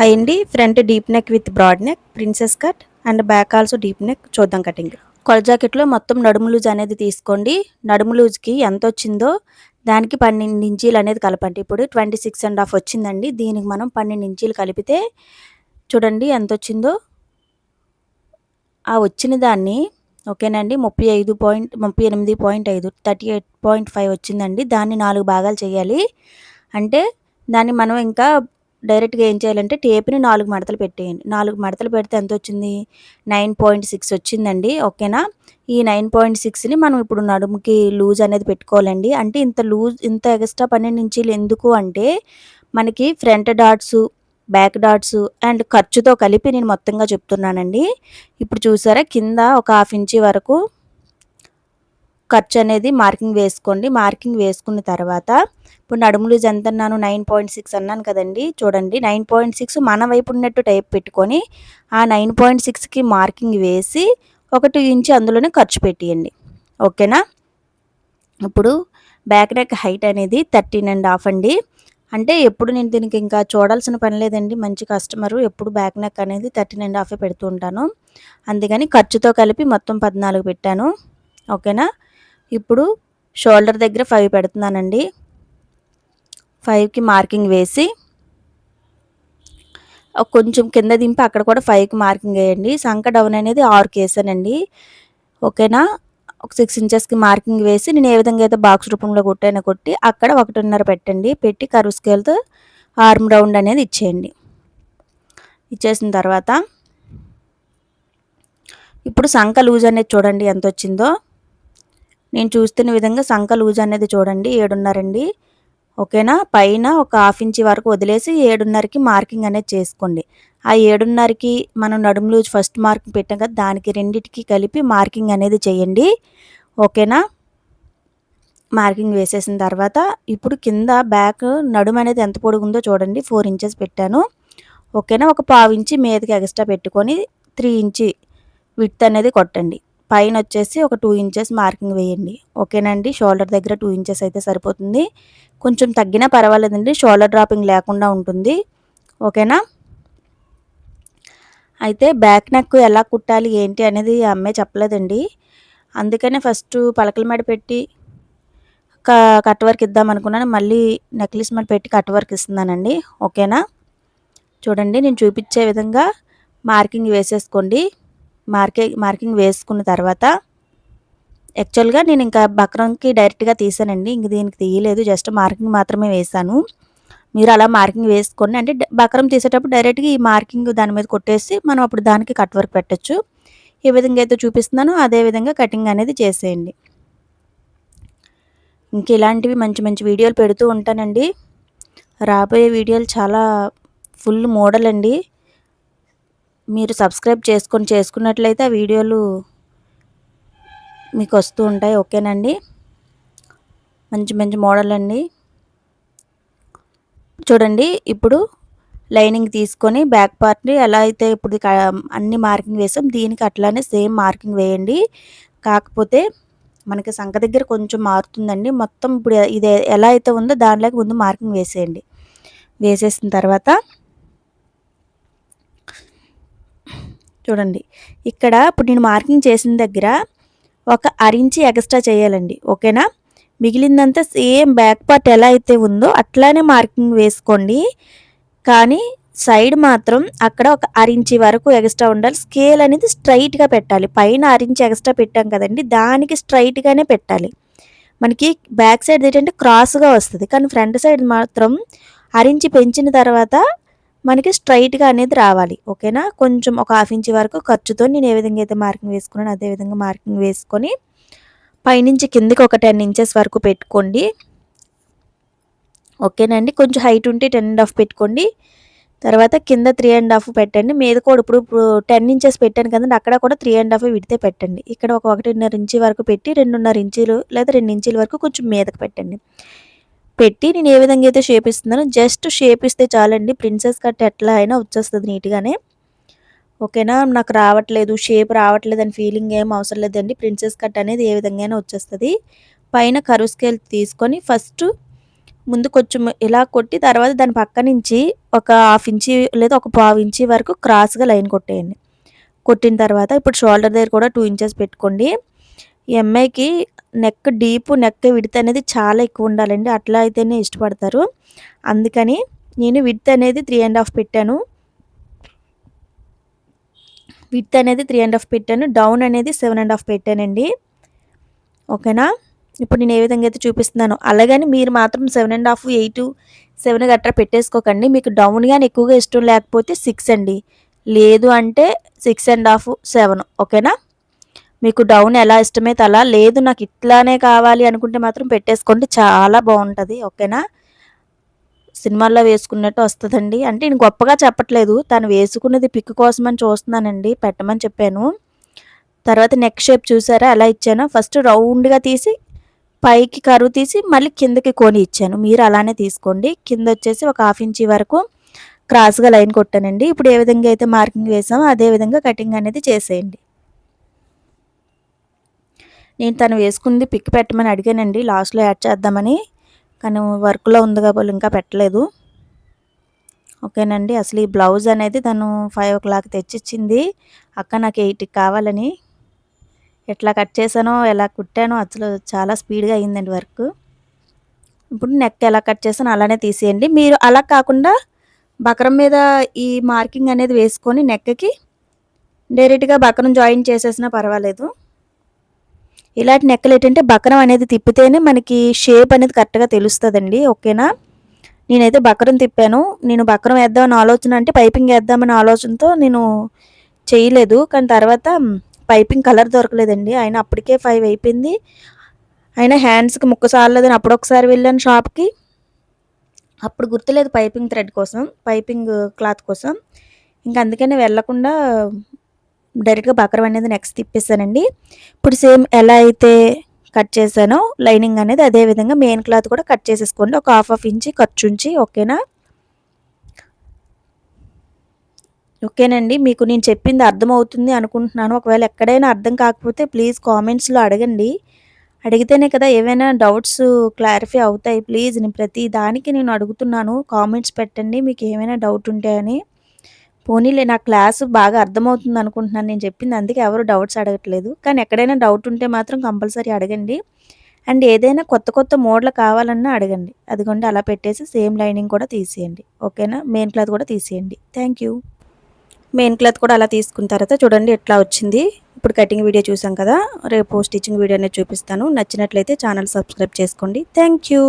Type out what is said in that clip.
High అండి front deep neck with broad neck princess cut and back also deep neck చూద్దాం cutting కొల జాకెట్లో మొత్తం నడుము లూజ్ అనేది తీసుకోండి. నడుము లూజ్కి ఎంత వచ్చిందో దానికి పన్నెండు ఇంచీలు అనేది కలపండి. ఇప్పుడు ట్వంటీ సిక్స్ అండ్ హాఫ్ వచ్చిందండి. దీనికి మనం పన్నెండు ఇంచీలు కలిపితే చూడండి ఎంత వచ్చిందో. ఆ వచ్చిన దాన్ని ఓకేనండి ముప్పై ఐదు పాయింట్ ముప్పై ఎనిమిది పాయింట్ ఐదు థర్టీ ఎయిట్ పాయింట్ ఫైవ్ వచ్చిందండి. దాన్ని నాలుగు భాగాలు చేయాలి. అంటే దాన్ని మనం ఇంకా డైరెక్ట్గా ఏం చేయాలంటే టేప్ని నాలుగు మడతలు పెట్టేయండి. నాలుగు మడతలు పెడితే ఎంత వచ్చింది నైన్ పాయింట్ సిక్స్ వచ్చిందండి. ఓకేనా? ఈ నైన్ పాయింట్ సిక్స్ని మనం ఇప్పుడు నడుముకి లూజ్ అనేది పెట్టుకోవాలండి. అంటే ఇంత లూజ్ ఇంత ఎక్స్ట్రా పన్నెండు ఇంచీలు ఎందుకు అంటే మనకి front dots back dots and ఖర్చుతో కలిపి నేను మొత్తంగా చెప్తున్నానండి. ఇప్పుడు చూసారా? కింద ఒక హాఫ్ ఇంచి వరకు ఖర్చు అనేది మార్కింగ్ వేసుకోండి. మార్కింగ్ వేసుకున్న తర్వాత ఇప్పుడు నడుము లూజ్ ఎంత అన్నాను నైన్ పాయింట్ సిక్స్ అన్నాను కదండి. చూడండి నైన్ పాయింట్ సిక్స్ మన వైపు ఉన్నట్టు టైప్ పెట్టుకొని ఆ నైన్ పాయింట్ సిక్స్కి మార్కింగ్ వేసి ఒక టూ ఇంచ్ అందులోనే ఖర్చు పెట్టియండి. ఓకేనా? ఇప్పుడు బ్యాక్ నెక్ హైట్ అనేది థర్టీన్ అండ్ హాఫ్ అండి. అంటే ఎప్పుడు నేను దీనికి ఇంకా చూడాల్సిన పని లేదండి. మంచి కస్టమరు ఎప్పుడు బ్యాక్ నెక్ అనేది థర్టీన్ అండ్ హాఫే పెడుతూ ఉంటాను. అందుకని ఖర్చుతో కలిపి మొత్తం పద్నాలుగు పెట్టాను. ఓకేనా? ఇప్పుడు షోల్డర్ దగ్గర ఫైవ్ పెడుతున్నానండి. ఫైవ్కి మార్కింగ్ వేసి కొంచెం కింద దింపి అక్కడ కూడా ఫైవ్కి మార్కింగ్ వేయండి. సంక డౌన్ అనేది ఆరు వేసానండి ఓకేనా? ఒక సిక్స్ ఇంచెస్కి మార్కింగ్ వేసి నేను ఏ విధంగా అయితే బాక్స్ రూపంలో కొట్టానో కొట్టి అక్కడ ఒకటిన్నర పెట్టండి. పెట్టి కరువు స్కేల్తో ఆర్మ్ రౌండ్ అనేది ఇచ్చేయండి. ఇచ్చేసిన తర్వాత ఇప్పుడు సంక లూజ్ అనేది చూడండి ఎంత వచ్చిందో నేను చూస్తున్న విధంగా సంఖ లూజ్ అనేది చూడండి ఏడున్నరండి. ఓకేనా? పైన ఒక హాఫ్ ఇంచ్ వరకు వదిలేసి ఏడున్నరకి మార్కింగ్ అనేది చేసుకోండి. ఆ ఏడున్నరకి మనం నడుము లూజ్ ఫస్ట్ మార్కింగ్ పెట్టాం కదా దానికి రెండింటికి కలిపి మార్కింగ్ అనేది చేయండి. ఓకేనా? మార్కింగ్ వేసేసిన తర్వాత ఇప్పుడు కింద బ్యాక్ నడుము అనేది ఎంత పొడుగుందో చూడండి ఫోర్ ఇంచెస్ పెట్టాను. ఓకేనా? ఒక పావు ఇంచి మీదకి ఎక్స్ట్రా పెట్టుకొని త్రీ ఇంచి విత్ అనేది కొట్టండి. పైన వచ్చేసి ఒక టూ ఇంచెస్ మార్కింగ్ వేయండి. ఓకేనండి? షోల్డర్ దగ్గర టూ ఇంచెస్ అయితే సరిపోతుంది. కొంచెం తగ్గినా పర్వాలేదండి. షోల్డర్ డ్రాపింగ్ లేకుండా ఉంటుంది. ఓకేనా? అయితే బ్యాక్ నెక్ ఎలా కుట్టాలి ఏంటి అనేది అమ్మే చెప్పలేదండి. అందుకనే ఫస్ట్ పలకల మీద పెట్టి కట్ వర్క్ ఇద్దాం అనుకున్నాను. మళ్ళీ నెక్లెస్ మీద పెట్టి కట్ వర్క్ ఇస్తున్నానండి. ఓకేనా? చూడండి నేను చూపించే విధంగా మార్కింగ్ వేసేసుకోండి. మార్కే మార్కింగ్ వేసుకున్న తర్వాత యాక్చువల్గా నేను ఇంకా బక్రంకి డైరెక్ట్గా తీసానండి. ఇంక దీనికి తీయలేదు. జస్ట్ మార్కింగ్ మాత్రమే వేసాను మీరు అలా మార్కింగ్ వేసుకోండి. అంటే బక్రం తీసేటప్పుడు డైరెక్ట్గా ఈ మార్కింగ్ దాని మీద కొట్టేసి మనం అప్పుడు దానికి కట్ వర్క్ పెట్టచ్చు. ఏ విధంగా అయితే చూపిస్తున్నానో. అదే విధంగా కటింగ్ అనేది చేసేయండి. ఇంక ఇలాంటివి మంచి మంచి వీడియోలు పెడుతూ ఉంటానండి. రాబోయే వీడియోలు చాలా ఫుల్ మోడల్ అండి మీరు సబ్స్క్రైబ్ చేసుకొని చేసుకున్నట్లయితే ఆ వీడియోలు మీకు వస్తూ ఉంటాయి ఓకేనండి? మంచి మంచి మోడల్ అండి చూడండి ఇప్పుడు లైనింగ్ తీసుకొని బ్యాక్ పార్ట్ని ఎలా అయితే ఇప్పుడు అన్ని మార్కింగ్ వేసాం దీనికి అట్లానే సేమ్ మార్కింగ్ వేయండి. కాకపోతే మనకి సంఖ దగ్గర కొంచెం మారుతుందండి. మొత్తం ఇప్పుడు ఇది ఎలా అయితే ఉందో దానిలోకి ముందు మార్కింగ్ వేసేయండి. వేసేసిన తర్వాత చూడండి. ఇక్కడ ఇప్పుడు నేను మార్కింగ్ చేసిన దగ్గర ఒక అరించి ఎక్స్ట్రా చేయాలండి. ఓకేనా? మిగిలిందంతా సేమ్ బ్యాక్ పార్ట్ ఎలా అయితే ఉందో అట్లానే మార్కింగ్ వేసుకోండి. కానీ సైడ్ మాత్రం అక్కడ ఒక అరించి వరకు ఎక్స్ట్రా ఉండాలి. స్కేల్ అనేది స్ట్రైట్గా పెట్టాలి. పైన అరించి ఎక్స్ట్రా పెట్టాం కదండి దానికి స్ట్రైట్గానే పెట్టాలి. మనకి బ్యాక్ సైడ్ ఏంటంటే క్రాస్గా వస్తుంది. కానీ ఫ్రంట్ సైడ్ మాత్రం అరించి పెంచిన తర్వాత మనకి స్ట్రైట్గా అనేది రావాలి ఓకేనా? కొంచెం ఒక హాఫ్ ఇంచ్ వరకు ఖర్చుతో నేను ఏ విధంగా అయితే మార్కింగ్ వేసుకున్నాను అదే విధంగా మార్కింగ్ వేసుకొని పైనుంచి కిందకి ఒక టెన్ ఇంచెస్ వరకు పెట్టుకోండి. ఓకేనండి కొంచెం హైట్ ఉంటే టెన్ అండ్ హాఫ్ పెట్టుకోండి. తర్వాత కింద త్రీ అండ్ హాఫ్ పెట్టండి. మీద కూడా ఇప్పుడు ఇప్పుడు టెన్ ఇంచెస్ పెట్టాను కదండి అక్కడ కూడా త్రీ అండ్ హాఫ్ విడితే పెట్టండి. ఇక్కడ ఒక ఒకటిన్నర ఇంచి వరకు పెట్టి రెండున్నర ఇంచీలు లేదా రెండు ఇంచుల వరకు కొంచెం మీదకి పెట్టండి. పెట్టి నేను ఏ విధంగా అయితే షేప్ ఇస్తున్నానో జస్ట్ షేప్ ఇస్తే చాలండి. ప్రిన్సెస్ కట్ ఎట్లా అయినా వచ్చేస్తుంది నీట్గానే. ఓకేనా? నాకు రావట్లేదు షేప్ రావట్లేదు అని ఫీలింగ్ ఏం అవసరం లేదండి. ప్రిన్సెస్ కట్ అనేది ఏ విధంగా వచ్చేస్తుంది. పైన కరువు స్కేల్ తీసుకొని ఫస్ట్ ముందు కొంచెం ఇలా కొట్టి తర్వాత దాని పక్క నుంచి ఒక హాఫ్ ఇంచి లేదా ఒక పావు ఇంచి వరకు క్రాస్గా లైన్ కొట్టేయండి. కొట్టిన తర్వాత ఇప్పుడు షోల్డర్ దగ్గర కూడా టూ ఇంచెస్ పెట్టుకోండి. ఈ అమ్మాయికి నెక్ డీప్ నెక్ విడత అనేది చాలా ఎక్కువ ఉండాలండి. అట్లా అయితేనే ఇష్టపడతారు. అందుకని నేను విడత అనేది త్రీ అండ్ హాఫ్ పెట్టాను. విత్ అనేది త్రీ అండ్ హాఫ్ పెట్టాను. డౌన్ అనేది సెవెన్ అండ్ హాఫ్ పెట్టానండి. ఓకేనా? ఇప్పుడు నేను ఏ విధంగా అయితే చూపిస్తున్నాను అలాగని మీరు మాత్రం seven and half eight seven గట్రా పెట్టేసుకోకండి. మీకు డౌన్ కానీ ఎక్కువగా ఇష్టం లేకపోతే సిక్స్ అండి. లేదు అంటే సిక్స్ అండ్ హాఫ్ సెవెన్ ఓకేనా? మీకు డౌన్ ఎలా ఇష్టమైతే అలా? లేదు నాకు ఇట్లానే కావాలి అనుకుంటే మాత్రం పెట్టేసుకోండి. చాలా బాగుంటుంది ఓకేనా? సినిమాల్లో వేసుకున్నట్టు వస్తుందండి. అంటే నేను గొప్పగా చెప్పట్లేదు. తను వేసుకున్నది పిక్ కోసమని చూస్తున్నానండి. పెట్టమని చెప్పాను. తర్వాత నెక్ షేప్ చూసారా? ఎలా ఇచ్చానో. ఫస్ట్ రౌండ్గా తీసి పైకి కరువు తీసి మళ్ళీ కిందకి కొని ఇచ్చాను. మీరు అలానే తీసుకోండి. కింద వచ్చేసి ఒక హాఫ్ ఇంచీ వరకు క్రాస్గా లైన్ కొట్టానండి. ఇప్పుడు ఏ విధంగా అయితే మార్కింగ్ వేసామో అదే విధంగా కటింగ్ అనేది చేసేయండి. నేను తను వేసుకుంది పిక్ పెట్టమని అడిగానండి. లాస్ట్లో యాడ్ చేద్దామని. కానీ వర్క్లో ఉంది కాబట్టి ఇంకా పెట్టలేదు. ఓకేనండి. అసలు ఈ బ్లౌజ్ అనేది తను ఫైవ్ ఓ క్లాక్ తెచ్చిచ్చింది. అక్క నాకు ఎయిట్కి కావాలని. ఎట్లా కట్ చేశానో ఎలా కుట్టానో అసలు చాలా స్పీడ్గా అయ్యిందండి వర్క్. ఇప్పుడు నెక్ ఎలా కట్ చేసానో అలానే తీసేయండి. మీరు అలా కాకుండా బకరం మీద ఈ మార్కింగ్ అనేది వేసుకొని నెక్కి డైరెక్ట్గా బకరం జాయిన్ చేసేసినా పర్వాలేదు. ఇలాంటి నెక్కలు ఏంటంటే బకరం అనేది తిప్పితేనే మనకి షేప్ అనేది కరెక్ట్గా తెలుస్తుందండి ఓకేనా? నేనైతే బకరం తిప్పాను. నేను బకరం వేద్దామని ఆలోచన అంటే పైపింగ్ వేద్దామని ఆలోచనతో నేను చేయలేదు. కానీ తర్వాత పైపింగ్ కలర్ దొరకలేదండి. ఆయన అప్పటికే ఫైవ్ అయిపోయింది. అయినా హ్యాండ్స్కి ముక్క సార్లేదని అప్పుడు ఒకసారి వెళ్ళాను షాప్కి అప్పుడు గుర్తులేదు పైపింగ్ థ్రెడ్ కోసం పైపింగ్ క్లాత్ కోసం. ఇంకా అందుకనే వెళ్ళకుండా డైరెక్ట్గా బకరం అనేది నెక్స్ట్ తిప్పేసానండి. ఇప్పుడు సేమ్ ఎలా అయితే కట్ చేశానో లైనింగ్ అనేది అదే విధంగా మెయిన్ క్లాత్ కూడా కట్ చేసేసుకోండి. ఒక హాఫ్ హాఫ్ ఇంచి ఖర్చు ఉంచి ఓకేనా? ఓకేనండి మీకు నేను చెప్పింది అర్థమవుతుంది అనుకుంటున్నాను. ఒకవేళ ఎక్కడైనా అర్థం కాకపోతే ప్లీజ్ కామెంట్స్లో అడగండి. అడిగితేనే కదా ఏవైనా డౌట్స్ క్లారిఫై అవుతాయి. ప్లీజ్ నేను ప్రతి దానికి నేను అడుగుతున్నాను. కామెంట్స్ పెట్టండి మీకు ఏమైనా డౌట్ ఉంటే అని. పోనీలే నా క్లాసు బాగా అర్థమవుతుంది అనుకుంటున్నాను. నేను చెప్పింది అందుకే ఎవరు డౌట్స్ అడగట్లేదు. కానీ ఎక్కడైనా డౌట్ ఉంటే మాత్రం కంపల్సరీ అడగండి. అండ్ ఏదైనా కొత్త కొత్త మోడల్ కావాలన్నా అడగండి. అదిగోండి అలా పెట్టేసి సేమ్ లైనింగ్ కూడా తీసేయండి. ఓకేనా? మెయిన్ క్లాత్ కూడా తీసేయండి. Thank you. మెయిన్ క్లాత్ కూడా అలా తీసుకున్న తర్వాత చూడండి ఎట్లా వచ్చింది. ఇప్పుడు కటింగ్ వీడియో చూసాం కదా? రేపు స్టిచ్చింగ్ వీడియో అనేది చూపిస్తాను. నచ్చినట్లయితే ఛానల్ సబ్స్క్రైబ్ చేసుకోండి. Thank you.